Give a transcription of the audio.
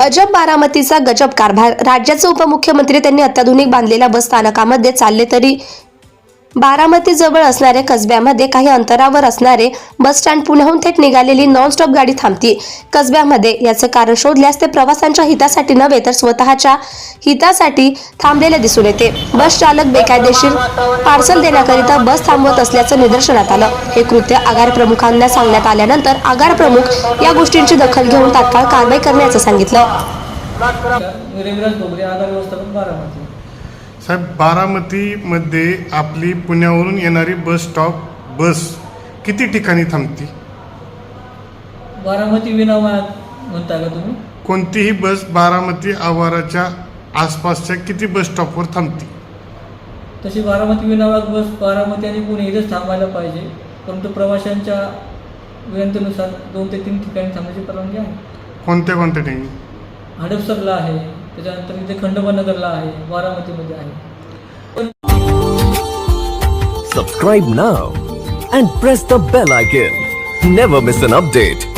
अजब बारामतीचा गजब कारभार. राज्याचे उपमुख्यमंत्री त्यांनी अत्याधुनिक बांधलेल्या बस स्थानकामध्ये चालले तरी बारामती जवळ असणाऱ्या कसब्यामध्ये काही अंतरावर असणारे बस स्टँड पुण्याहून थेट निघालेली नॉनस्टॉप गाडी थांबती. कसब्यामध्ये याचं कारण शोधल्यास ते प्रवाशांच्या हितासाठी नव्हे तर स्वतःच्या हितासाठी थांबलेले दिसून येते. बस चालक बेकायदेशीर पार्सल देण्याकरिता बस थांबवत असल्याचं निदर्शनात आलं. हे कृत्य आगार प्रमुखांना सांगण्यात आल्यानंतर आगार प्रमुख या गोष्टींची दखल घेऊन तात्काळ कारवाई करण्याचं सांगितलं. साहेब बारामतीमध्ये आपली पुण्यावरून येणारी बस स्टॉप बस किती ठिकाणी थांबती? बारामती म्हणता का तुम्ही? कोणतीही बस बारामती आवाराच्या आसपासच्या किती बस स्टॉपवर थांबती? तशी बारामती विनावाग बस बारामती आणि पुणे इथेच थांबायला पाहिजे. परंतु प्रवाशांच्या विनंतीनुसार दोन ते तीन ठिकाणी थांबण्याची परवानगी आहे. कोणत्या कोणत्या ठिकाणी? हडपसरला आहे. त्याच्यानंतर इथे खंडोबानगरला आहे बारामतीमध्ये आहे Subscribe now and press the bell icon. Never miss an update.